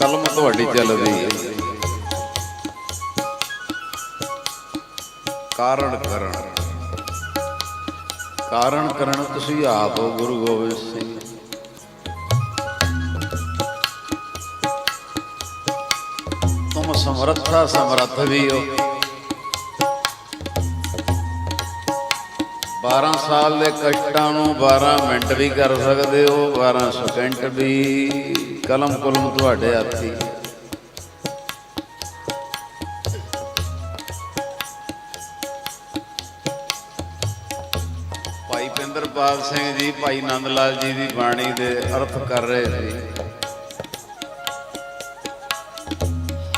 ਕਲਮ ਤੁਹਾਡੀ ਚੱਲਦੀ ਹੈ। ਕਾਰਣ ਕਰਨ। ਕਾਰਣ ਕਰਨ ਤੁਸੀਂ ਆਪ ਹੋ, ਗੁਰੂ ਗੋਬਿੰਦ ਸਿੰਘ। ਤੁਮ ਸਮਰੱਥਾ, ਸਮਰੱਥ ਵੀ ਹੋ। 12 ਸਾਲ ਦੇ ਕਸ਼ਟਾਂ ਨੂੰ 12 ਮਿੰਟ ਵੀ ਕਰ ਸਕਦੇ ਹੋ 12 ਸਕਿੰਟ ਵੀ। ਕਲਮ ਕਲਮ ਤੁਹਾਡੇ ਹੱਥੀ। ਭਾਈ ਪਿੰਦਰਪਾਲ ਸਿੰਘ ਜੀ, ਭਾਈ ਨੰਦ ਲਾਲ ਜੀ ਦੀ ਬਾਣੀ ਦੇ ਅਰਥ ਕਰ ਰਹੇ ਸੀ।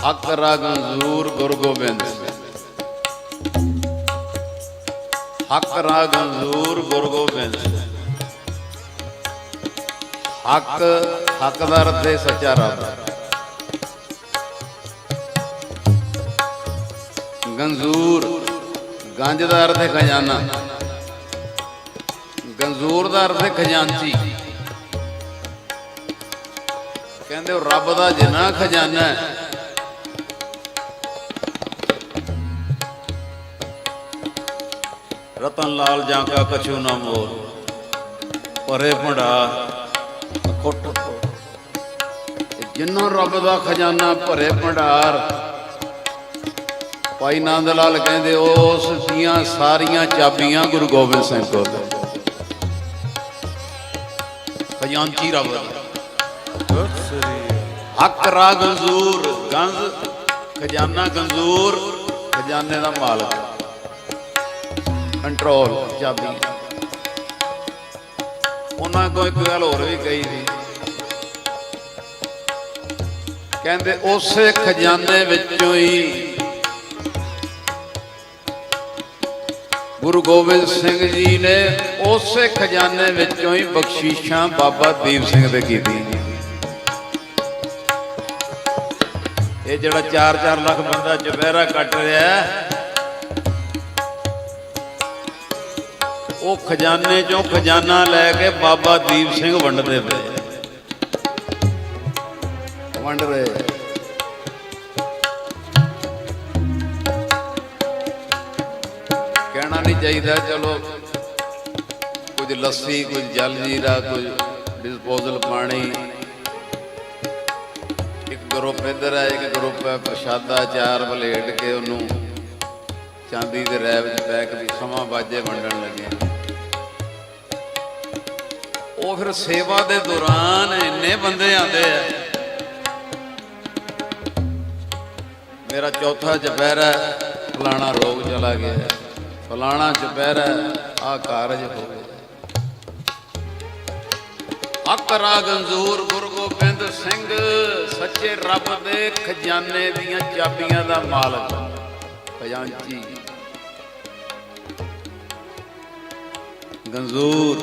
ਹੱਕ ਗੰਜ਼ੂਰ ਗੁਰੂ ਗੋਬਿੰਦ। ਹੱਕ ਰਾਗ ਜ਼ੂਰ ਗੁਰੂ ਗੋਬਿੰਦ ਹੱਕ ਹੱਕਦਾਰ ਤੇ ਸੱਚਾ ਰੱਬ। ਗੰਜ਼ੂਰ, ਗੰਜ ਦਾ ਅਰਥ ਹੈ ਖਜ਼ਾਨਾ। ਗੰਜ਼ੂਰ ਦਾ ਅਰਥ ਹੈ ਖਜ਼ਾਨਚੀ। ਕਹਿੰਦੇ ਉਹ ਰੱਬ ਦਾ ਜਿੰਨਾ ਖਜ਼ਾਨਾ ਹੈ ਰਤਨ ਲਾਲ ਜਾਂ ਕਾ ਕਛੂ ਨਾ ਮੋਰ। ਪਰੇ ਭੰਡਾ ਖੁੱਟ। ਜਿੰਨਾ ਰੱਬ ਦਾ ਖਜ਼ਾਨਾ ਭਰੇ ਭੰਡਾਰ, ਭਾਈ ਨੰਦ ਲਾਲ ਕਹਿੰਦੇ, ਉਸ ਦੀਆਂ ਸਾਰੀਆਂ ਚਾਬੀਆਂ ਗੁਰੂ ਗੋਬਿੰਦ ਸਿੰਘ ਕੋਲ ਖਜ਼ਾਨਚੀ ਰੱਬ ਦਾ। ਹੱਕ ਰਾ ਗੰਜ਼ੂਰ, ਗੰਜ਼, ਖਜ਼ਾਨਾ, ਗੰਜ਼ੂਰ, ਖਜ਼ਾਨੇ ਦਾ ਮਾਲਕ। ਕੰਟਰੋਲ ਚਾਬੀ। ਉਹਨਾਂ ਕੋਲ ਇੱਕ ਗੱਲ ਹੋਰ ਵੀ ਕਹੀ ਸੀ। ਕਹਿੰਦੇ, ਉਸੇ ਖਜ਼ਾਨੇ ਵਿੱਚੋਂ ਹੀ ਗੁਰੂ ਗੋਬਿੰਦ ਸਿੰਘ ਜੀ ਨੇ ਉਸੇ ਖਜ਼ਾਨੇ ਵਿੱਚੋਂ ਹੀ ਬਖਸ਼ੀਸ਼ਾਂ ਬਾਬਾ ਦੀਪ ਸਿੰਘ ਦੇ ਕੀਤੀਆਂ। ਇਹ ਜਿਹੜਾ 4-4 ਲੱਖ ਬੰਦਾ ਚੁਪਹਿਰਾ ਕੱਟ ਰਿਹਾ ਉਹ ਖਜ਼ਾਨੇ ਚੋਂ ਖਜ਼ਾਨਾ ਲੈ ਕੇ ਬਾਬਾ ਦੀਪ ਸਿੰਘ ਵੰਡਦੇ ਪਏ। ਵੰਡ ਰਹੇ। ਕਹਿਣਾ ਨਹੀਂ ਚਾਹੀਦਾ, ਚਲੋ। ਕੁਝ ਲੱਸੀ, ਕੁਝ ਜਲ ਜੀਰਾ, ਕੁਝ ਡਿਸਪੋਜ਼ਲ ਪਾਣੀ। ਇੱਕ ਗਰੁੱਪ ਇੱਧਰ ਹੈ, ਇੱਕ ਗਰੁੱਪ ਹੈ ਪ੍ਰਸ਼ਾਦਾ ਚਾਰ ਪਲੇਟ ਕੇ ਉਹਨੂੰ ਚਾਂਦੀ ਦੇ ਰੈਬ ਵਿੱਚ ਪੈ ਕੇ ਸਮਾਂ ਬਾਜੇ ਵੰਡਣ ਲੱਗੇ। ਫਿਰ ਸੇਵਾ ਦੇ ਦੌਰਾਨ ਇੰਨੇ ਬੰਦੇ ਆਉਂਦੇ ਆ। ਮੇਰਾ ਚੌਥਾ ਚੁਪਹਿਰਾ ਫਲਾਣਾ ਰੋਗ ਚਲਾ ਗਿਆ ਫਲਾਣਾ ਚੁਪਹਿਰਾ ਆ ਕਾਰਜ ਹੋ ਗਿਆ ਅਕਰਾ ਗੰਜ਼ੂਰ ਗੁਰੂ ਗੋਬਿੰਦ ਸਿੰਘ, ਸੱਚੇ ਰੱਬ ਦੇ ਖਜ਼ਾਨੇ ਦੀਆਂ ਚਾਬੀਆਂ ਦਾ ਮਾਲਕ। ਖਜ਼ਾਨਚੀ ਗੰਜ਼ੂਰ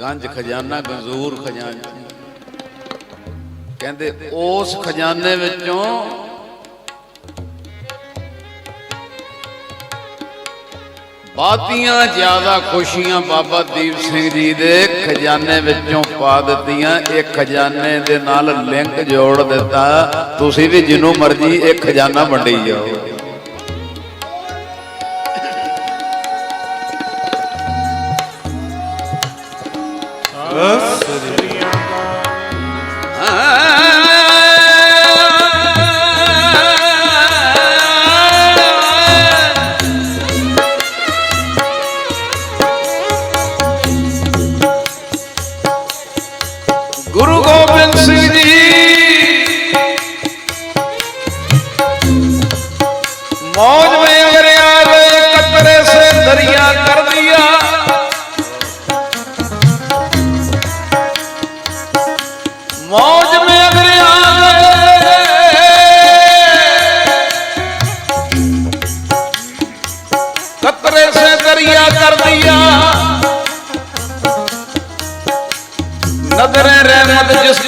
ਗੰਜ ਖਜ਼ਾਨਾ, ਗੰਜ਼ੂਰ ਖਜਾਨਾ। ਕਹਿੰਦੇ ਉਸ ਖਜ਼ਾਨੇ ਵਿੱਚੋਂ ਬਾਤੀਆਂ ਜ਼ਿਆਦਾ ਖੁਸ਼ੀਆਂ ਬਾਬਾ ਦੀਪ ਸਿੰਘ ਜੀ ਦੇ ਖਜ਼ਾਨੇ ਵਿੱਚੋਂ ਪਾ ਦਿੱਤੀਆਂ। ਇਹ ਖਜ਼ਾਨੇ ਦੇ ਨਾਲ ਲਿੰਕ ਜੋੜ ਦਿੱਤਾ। ਤੁਸੀਂ ਵੀ ਜਿਹਨੂੰ ਮਰਜ਼ੀ ਇਹ ਖਜ਼ਾਨਾ ਵੰਡੀ ਜਾਓ।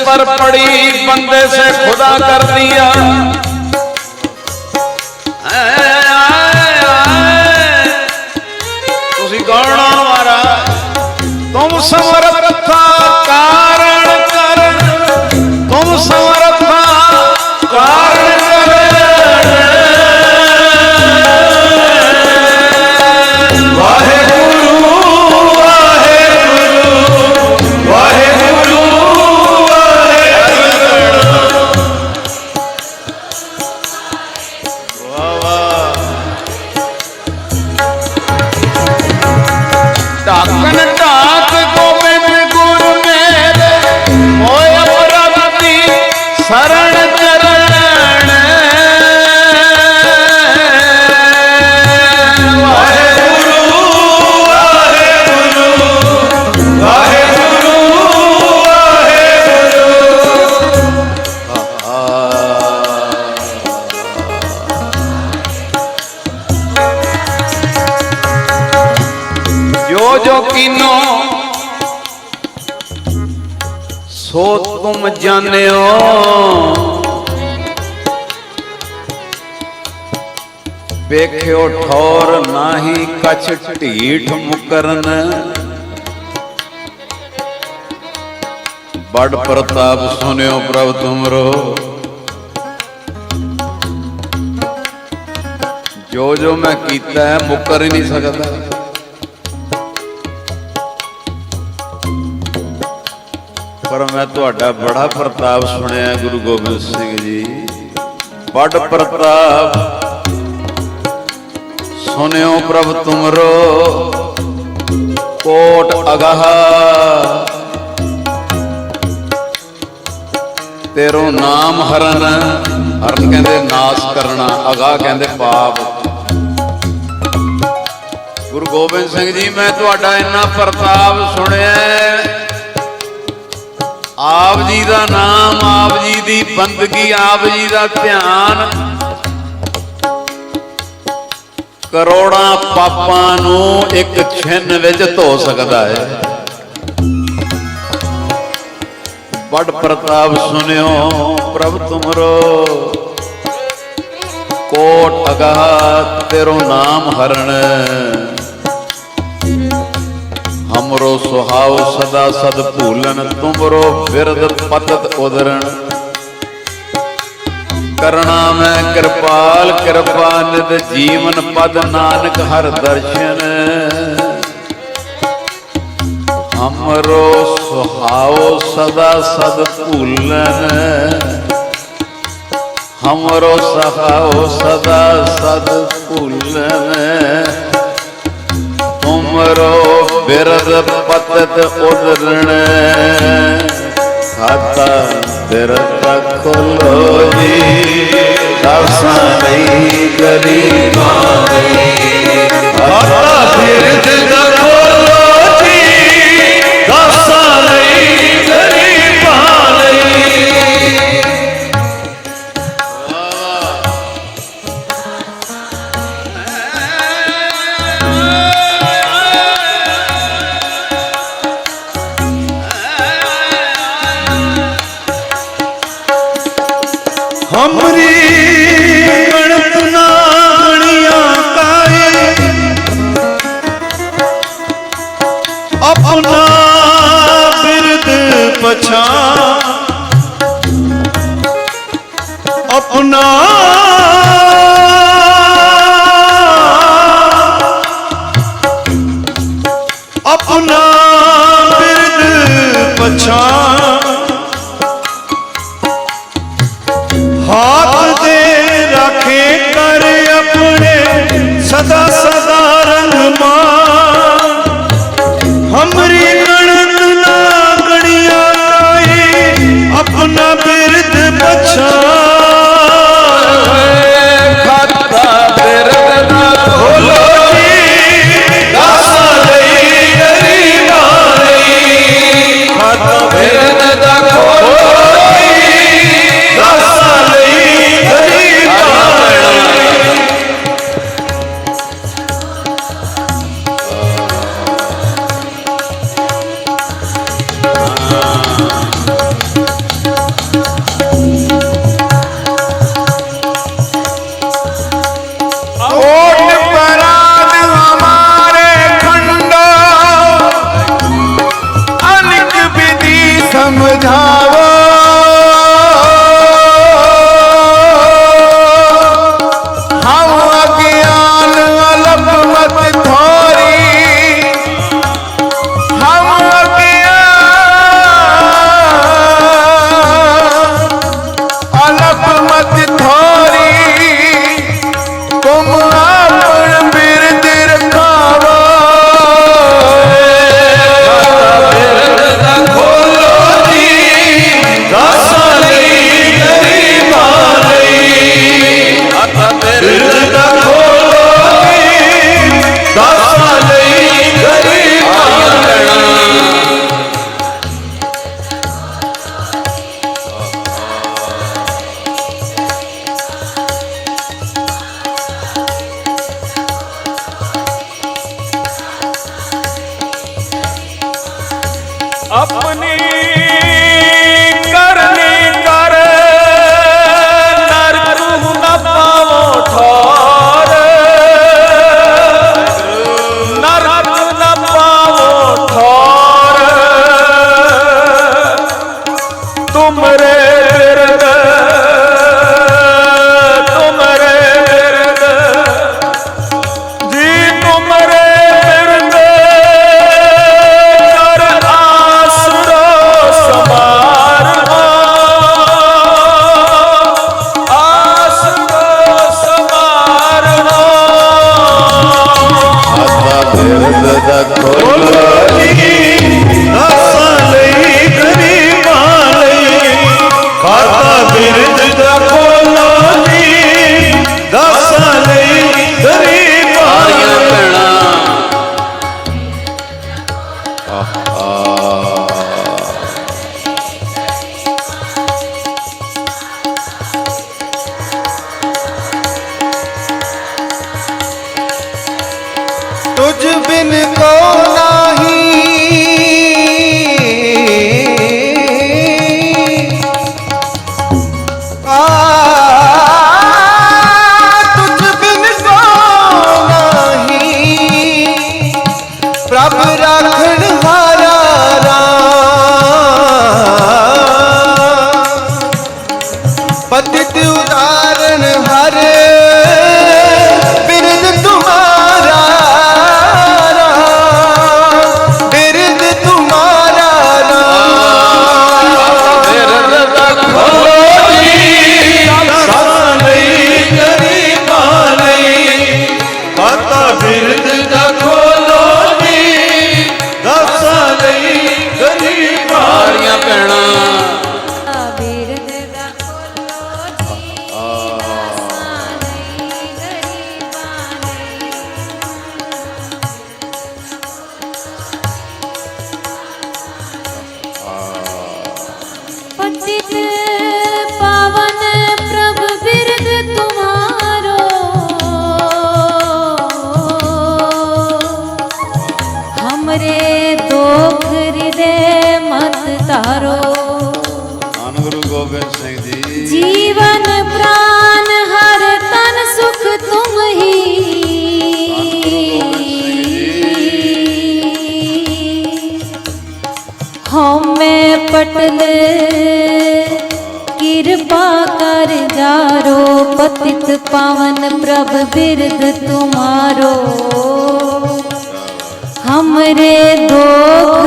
पर पड़ी बंदे से खुदा कर दिया ਜਾਣਿਓ ਵੇਖਿਓ ਠੌਰ ਨਾਹੀ ਕਛ ਢੀਠ ਮੁਕਰਨ ਬੜ ਪ੍ਰਤਾਪ ਸੁਨਿਓ ਪ੍ਰਭ ਤੁਮਰੋ ਜੋ ਜੋ ਮੈਂ ਕੀਤਾ ਹੈ ਮੁਕਰ ਹੀ ਨਹੀਂ ਸਕਦਾ ਪਰ ਮੈਂ ਤੁਹਾਡਾ ਬੜਾ ਪ੍ਰਤਾਪ ਸੁਣਿਆ ਗੁਰੂ ਗੋਬਿੰਦ ਸਿੰਘ ਜੀ। ਬੜ ਪ੍ਰਤਾਪ। ਸੁਨਿਓ ਪ੍ਰਭ ਤੁਮਰੋ ਕੋਟ ਅਗਾਹ। ਤੇਰੋ ਨਾਮ ਹਰਨ ਹਰਨ ਕਹਿੰਦੇ ਨਾਸ ਕਰਨਾ, ਅਗਾਹ ਕਹਿੰਦੇ ਪਾਪ। ਗੁਰੂ ਗੋਬਿੰਦ ਸਿੰਘ ਜੀ, ਮੈਂ ਤੁਹਾਡਾ ਇੰਨਾ ਪ੍ਰਤਾਪ ਸੁਣਿਆ। ਆਪ ਜੀ ਦਾ ਨਾਮ, ਆਪ ਜੀ ਦੀ ਬੰਦਗੀ, ਆਪ ਜੀ ਦਾ ਧਿਆਨ। ਕਰੋੜਾਂ ਪਾਪਾਂ ਨੂੰ ਇੱਕ ਛਿਨ ਵਿੱਚ ਧੋ ਸਕਦਾ ਹੈ। ਬੜ ਪ੍ਰਤਾਪ ਸੁਨਿਓ ਪ੍ਰਭ ਤੁਮਰੋ। ਕੋਟ ਅਗਾਹ, ਤੇਰੋ ਨਾਮ ਹਰਣ। ਹਮਰੋ ਸੁਹਾਉ ਸਦਾ ਸਦ ਭੂਲਨ, ਤੁਮਰੋ ਬਿਰਦ ਪਤਤ ਉਦਰਣ ਕਰਣਾ ਮੈਂ ਕਿਰਪਾਲ, ਕਿਰਪਾ ਨਿਦ ਜੀਵਨ ਪਦ ਨਾਨਕ ਹਰ ਦਰਸ਼ਨ। ਹਮਰੋ ਸੁਹਾਉ ਸਦਾ ਸਦ ਭੂਲਨ। ਹਮਰੋ ਸਹਾਉ ਸਦਾ ਸਦ ਭੂਲਨ। ਤੁਮਰੋ ਬਿਰਦ ਪਤਤ ਉਦਰਣ। ਖਾਤਾ ਬਿਰਦ ਖੋਲੋ ਜੀ ਦਰਸਾਂ ਨਹੀਂ ਗਰੀਬਾਂ अपना ਪਟਲ ਕਿਰਪਾ ਕਰ ਜਾਰੋ ਪਤਿਤ ਪਾਵਨ ਪ੍ਰਭ ਬਿਰਦ ਤੁਮਾਰੋ। हमरे दोख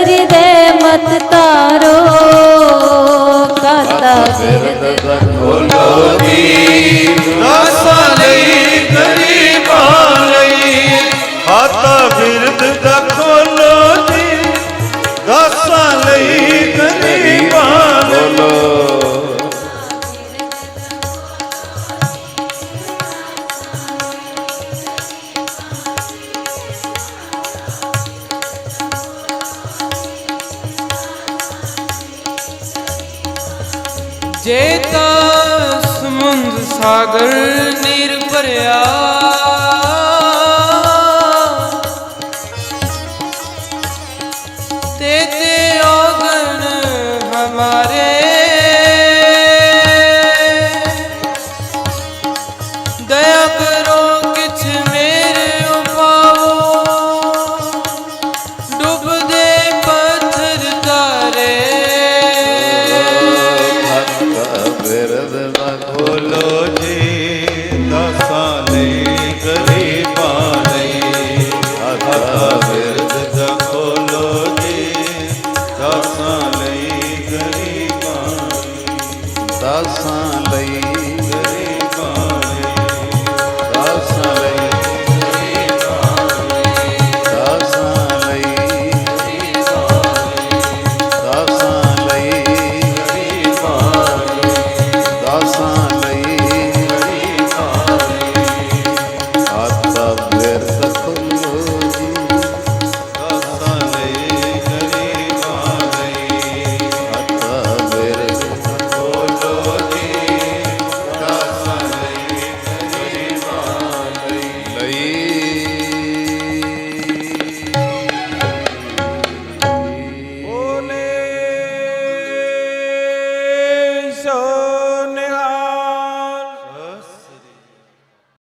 हृदय मत तारो काता बिरद बोलो